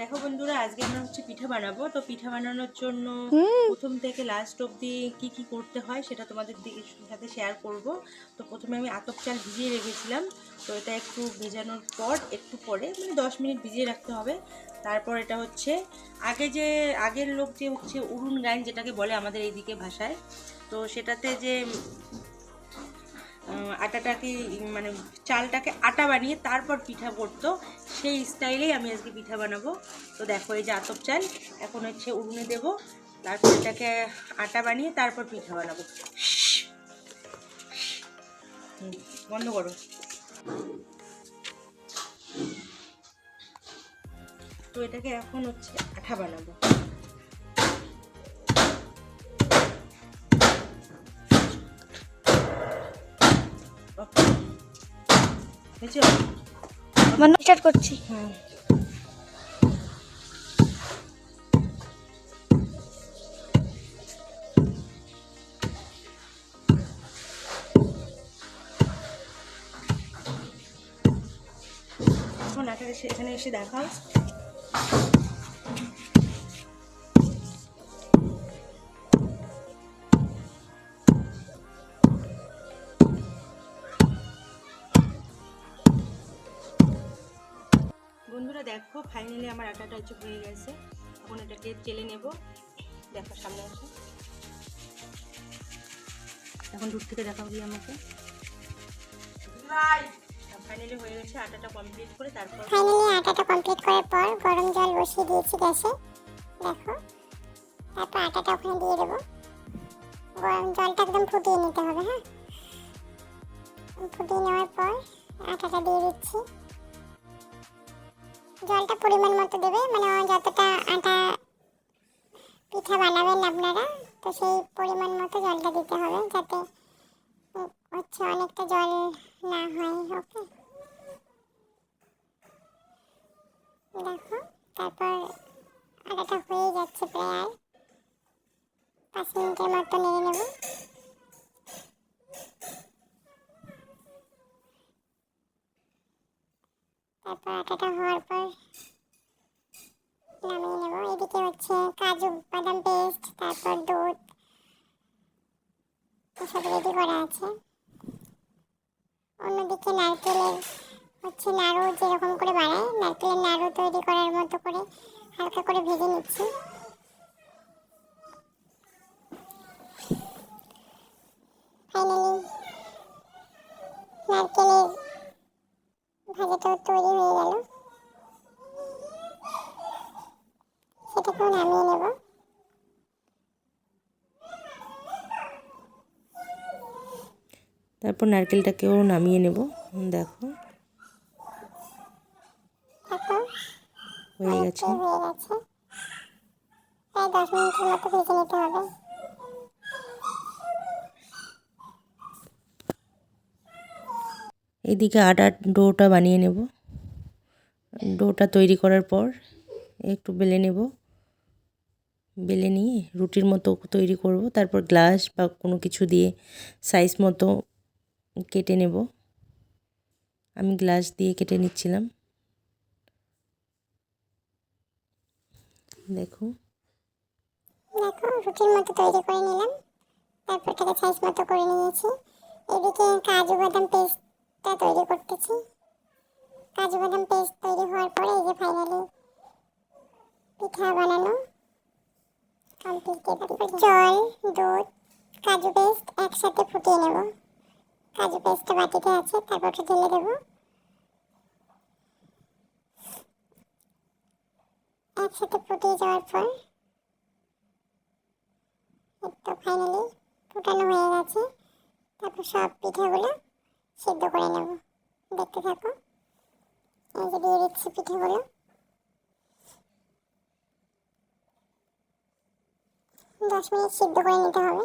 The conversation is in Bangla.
দেখো বন্ধুরা আজকে আমরা হচ্ছে পিঠা বানাবো। তো পিঠা বানানোর জন্য প্রথম থেকে লাস্ট অবধি কি কি করতে হয় সেটা তোমাদের দিকে সাথে শেয়ার করব। তো প্রথমে আমি আতপ চাল ভিজিয়ে রেখেছিলাম। তো এটা একটু ভেজানোর পর একটু পরে মানে দশ মিনিট ভিজিয়ে রাখতে হবে। তারপর এটা হচ্ছে আগে যে আগের লোক যে হচ্ছে উড়ুন গান যেটাকে বলে আমাদের এইদিকে ভাষায় তো সেটাতে যে আটাটাকে মানে চালটাকে আটা বানিয়ে তারপর পিঠা করতো। সেই স্টাইলেই আমি আজকে পিঠা বানাবো। তো দেখো, এই যে আতপ চাল, এখন হচ্ছে উনুনে দেবো। তারপর এটাকে আটা বানিয়ে তারপর পিঠা বানাবো। বন্ধ করো। তো এটাকে এখন হচ্ছে আঠা বানাবো। বুঝছ মানে স্টার্ট করছি। হ্যাঁ। এখন এখানে এসে দেখাও। বন্ধুরা দেখো ফাইনালি আমার আটাটা হচ্ছে হয়ে গেছে। এখন এটাকে চেলে নেব। দেখো সামনে আসে। এখন দূর থেকে দেখাও দিয়ে আমাকে। ফাইনালি হয়ে গেছে আটাটা কমপ্লিট করে তারপর ফাইনালি আটাটা কমপ্লিট করার পর গরম জল বসিয়ে দিয়েছি গ্যাসে। দেখো তারপর আটাটা ওখানে দিয়ে দেবো। গরম জলটা একদম ফুটিয়ে নিতে হবে হ্যাঁ? ফুটিয়ে নেওয়ার পর আটাটা দিয়ে দিচ্ছি। জলটা পরিমাণ মতো দেবে মানে যতটা আটা পিঠা বানাবেন আপনারা, তো সেই পরিমাণ মতো জলটা দিতে হবে যাতে হচ্ছে অনেকটা জল না হয়, ওকে? দেখো, তারপর আটাটা হয়ে যাচ্ছে প্রায়। আর পাঁচ মিনিটের মতো নেড়ে নেব। তারপর আটাটা হওয়ার পর নামিয়ে নেব। এদিকে হচ্ছে কাজু, বাদাম পেস্ট তারপর দুধ, এসব রেডি করা আছে। অন্যদিকে নারকেলের হচ্ছে নাড়ু যেরকম করে বানায় নারকেলের নাড়ু তৈরি করার মতো করে হালকা করে ভেজে নিচ্ছি। ফাইনালি নারকেলের ভাজাটাও তৈরি হয়ে গেল সেটাকেও নামিয়ে নেব। তারপর নারকেলটাকেও নামিয়ে নেব দেখো। দেখো হয়ে গেছে। হয়ে গেছে। প্রায় দশ মিনিটের মতো ভেজে নিতে হবে। এদিকে আটার ডোটা বানিয়ে নেব। ডোটা তৈরি করার পর একটু বেলে নেব। বেলে নিয়ে রুটির মতো তৈরি করব। তারপর গ্লাস বা কোনো কিছু দিয়ে সাইজ মতো কেটে নেব। আমি গ্লাস দিয়ে কেটে নিচ্ছিলাম। দেখো। দেখো রুটির মতো তৈরি করে নিলাম। তারপর সাইজ মতো করে নিয়েছি। এদিকে কাজু বাদাম পেস্টটা তৈরি করতেছি। কাজু বাদাম পেস্ট তৈরি হওয়ার পরে এই যে ফাইনালি পিঠা বানানো। কমপ্লিট জল, দুধ, কাজু পেস্ট একসাথে ফুটিয়ে নেব। কাজু পেস্টটা বাটিতে আছে, তারপর ওটা ঢেলে দেবো। একসাথে ফুটিয়ে যাওয়ার পর তো ফাইনালি ফুটানো হয়ে গেছে। তারপর সব পিঠাগুলো সিদ্ধ করে নেব। দেখতে থাকো। এই যে দিয়ে দিচ্ছি পিঠেগুলো। দশ মিনিট সিদ্ধ করে নিতে হবে।